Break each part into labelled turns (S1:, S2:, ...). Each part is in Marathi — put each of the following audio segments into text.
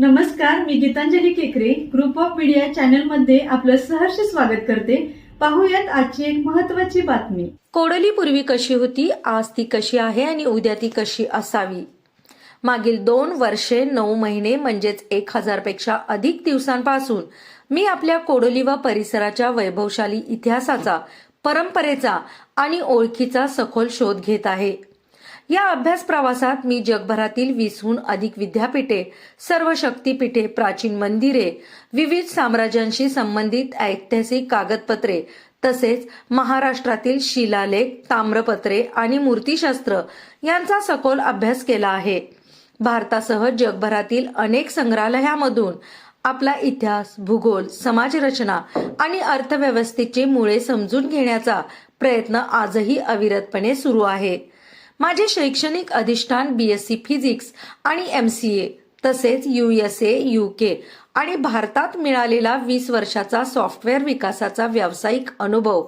S1: नमस्कार मी गीतांजली केकरे. ग्रुप ऑफ मीडिया चॅनलमध्ये आपलं सहर्ष स्वागत करते. पाहूयात आजची एक महत्वाची बातमी.
S2: कोडली पूर्वी कशी होती आज ती कशी आहे आणि उद्या ती कशी असावी? मागील दोन वर्षे नऊ महिने म्हणजेच एक हजारपेक्षा अधिक दिवसांपासून मी आपल्या कोडोली व परिसराच्या वैभवशाली इतिहासाचा परंपरेचा आणि ओळखीचा सखोल शोध घेत आहे. या अभ्यास प्रवासात मी जगभरातील वीसहून अधिक विद्यापीठे सर्व शक्तीपीठे प्राचीन मंदिरे विविध साम्राज्यांशी संबंधित ऐतिहासिक कागदपत्रे तसेच महाराष्ट्रातील शिलालेख ताम्रपत्रे आणि मूर्तिशास्त्र यांचा सखोल अभ्यास केला आहे. भारतासह जगभरातील अनेक संग्रहालयामधून आपला इतिहास भूगोल समाजरचना आणि अर्थव्यवस्थेची मुळे समजून घेण्याचा प्रयत्न आजही अविरतपणे सुरू आहे. माझे शैक्षणिक अधिष्ठान बी एस सी फिजिक्स आणि एम सी ए तसेच U S A U K आणि भारतात मिळालेला वीस वर्षाचा सॉफ्टवेअर विकासाचा व्यावसायिक अनुभव.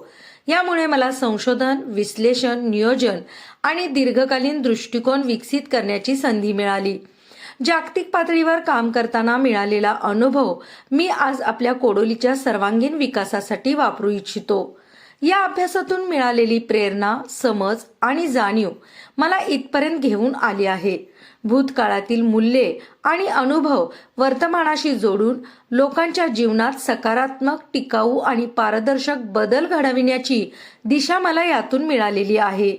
S2: यामुळे मला संशोधन विश्लेषण नियोजन आणि दीर्घकालीन दृष्टिकोन विकसित करण्याची संधी मिळाली. जागतिक पातळीवर काम करताना मिळालेला अनुभव मी आज आपल्या कोडोलीच्या सर्वांगीण विकासासाठी वापरू इच्छितो. या अभ्यासातून मिळालेली प्रेरणा समज आणि जाणीव मला इथपर्यंत घेऊन आली आहे. भूतकाळातील मूल्ये आणि अनुभव वर्तमानाशी जोडून लोकांच्या जीवनात सकारात्मक टिकाऊ आणि पारदर्शक बदल घडविण्याची दिशा मला यातून मिळालेली आहे.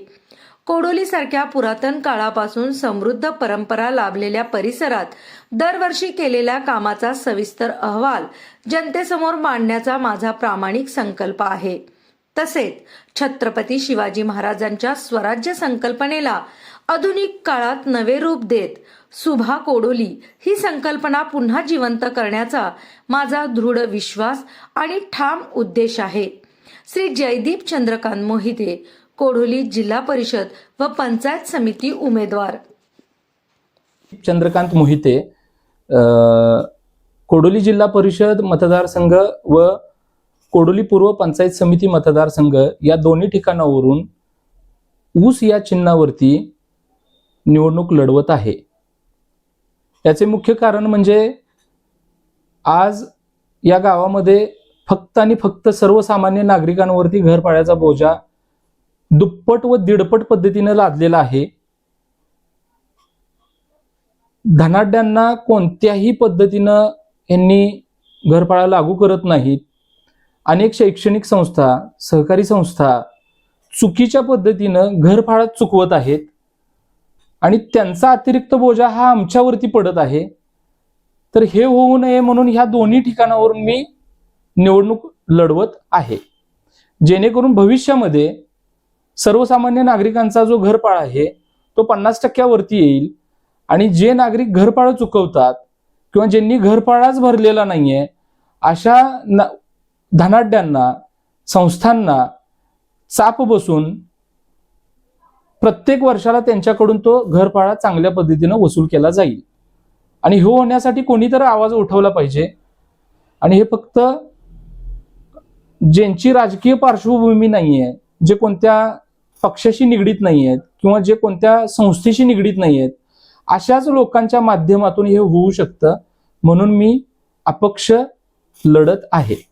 S2: कोडोलीसारख्या पुरातन काळापासून समृद्ध परंपरा लाभलेल्या परिसरात दरवर्षी केलेल्या कामाचा सविस्तर अहवाल जनतेसमोर मांडण्याचा माझा प्रामाणिक संकल्प आहे. तसेच छत्रपती शिवाजी महाराजांच्या स्वराज्य संकल्पनेला आधुनिक काळात नवे रूप देत सुभा कोडोली ही संकल्पना पुन्हा जिवंत करण्याचा माझा दृढ विश्वास आणि ठाम उद्देश आहे. श्री जयदीप चंद्रकांत मोहिते कोडोली जिल्हा परिषद व पंचायत समिती उमेदवार.
S3: चंद्रकांत मोहिते कोडोली जिल्हा परिषद मतदारसंघ व कोडोली पूर्व पंचायत समिती मतदारसंघ या दोन्ही ठिकाणावरून ऊस या चिन्हावरती निवडणूक लढवत आहे. याचे मुख्य कारण म्हणजे आज या गावामध्ये फक्त आणि फक्त सर्वसामान्य नागरिकांवरती घरपाळ्याचा बोजा दुप्पट व दीडपट पद्धतीने लादलेला आहे. धनाढ्यांना कोणत्याही पद्धतीनं यांनी घरपाळा लागू करत नाहीत. अनेक शैक्षणिक संस्था सहकारी संस्था चुकीच्या पद्धतीनं घरफाळा चुकवत आहेत आणि त्यांचा अतिरिक्त बोजा हा आमच्यावरती पडत आहे. तर हे होऊ नये म्हणून ह्या दोन्ही ठिकाणावरून मी निवडणूक लढवत आहे. जेणेकरून भविष्यामध्ये सर्वसामान्य नागरिकांचा जो घरपाळ आहे तो पन्नास टक्क्यावरती येईल आणि जे नागरिक घरपाळ चुकवतात किंवा ज्यांनी घरपाळाच भरलेला नाहीये अशा ना- धनाढ्यांना संस्थांना चाप बसून प्रत्येक वर्षाला त्यांच्याकडून तो घरपाळा चांगल्या पद्धतीनं वसूल केला जाईल. आणि हे होण्यासाठी कोणीतरी आवाज उठवला पाहिजे. आणि हे फक्त ज्यांची राजकीय पार्श्वभूमी नाही आहे जे कोणत्या पक्षाशी निगडीत नाही आहेत किंवा जे कोणत्या संस्थेशी निगडीत नाही आहेत अशाच लोकांच्या माध्यमातून हे होऊ शकतं म्हणून मी अपक्ष लढत आहे.